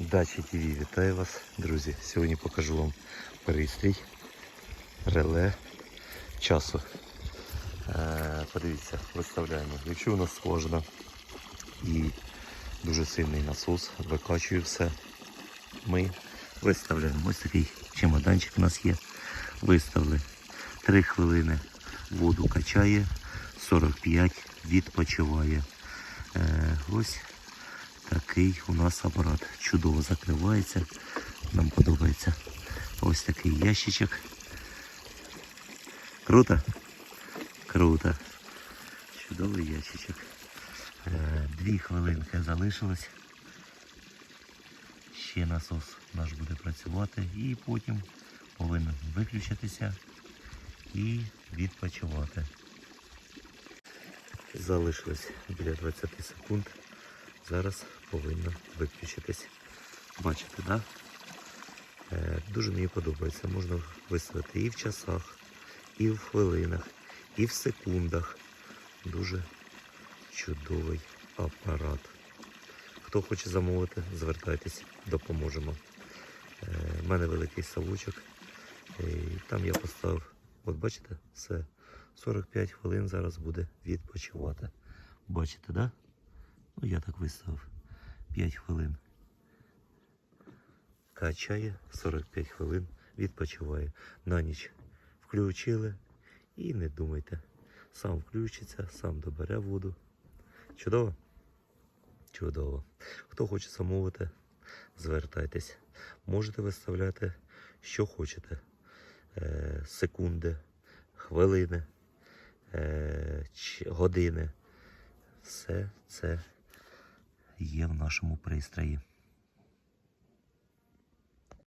Дачі ТВ вітаю вас, друзі. Сьогодні покажу вам пристрій реле часу. Е, подивіться, виставляємо. Якщо у нас сложно і дуже сильний насос, викачує все, ми виставляємо. Ось такий чемоданчик у нас є. Виставили 3 хвилини воду качає, 45 відпочиває. Е, ось Такий у нас апарат. Чудово закривається. Нам подобається ось такий ящичок. Круто? Круто. Чудовий ящичок. Е, Дві хвилинки залишилось. Ще насос наш буде працювати і потім повинен виключитися і відпочивати. Залишилось біля 20 секунд. Зараз повинно виключитись. Бачите, да? Е, дуже мені подобається. Можна виставити і в часах, і в хвилинах, і в секундах. Дуже чудовий апарат. Хто хоче замовити, звертайтесь, допоможемо. У мене великий совочок. І там я поставив, от бачите, все. 45 хвилин зараз буде відпочивати. Бачите, да? Ну, я так виставив 5 хвилин. Качає 45 хвилин, відпочиває. На ніч включили і не думайте. Сам включиться, сам добере воду. Чудово? Чудово. Хто хоче замовити, звертайтесь. Можете виставляти, що хочете. Е, секунди, хвилини, е, години. Все це є в нашому пристрої.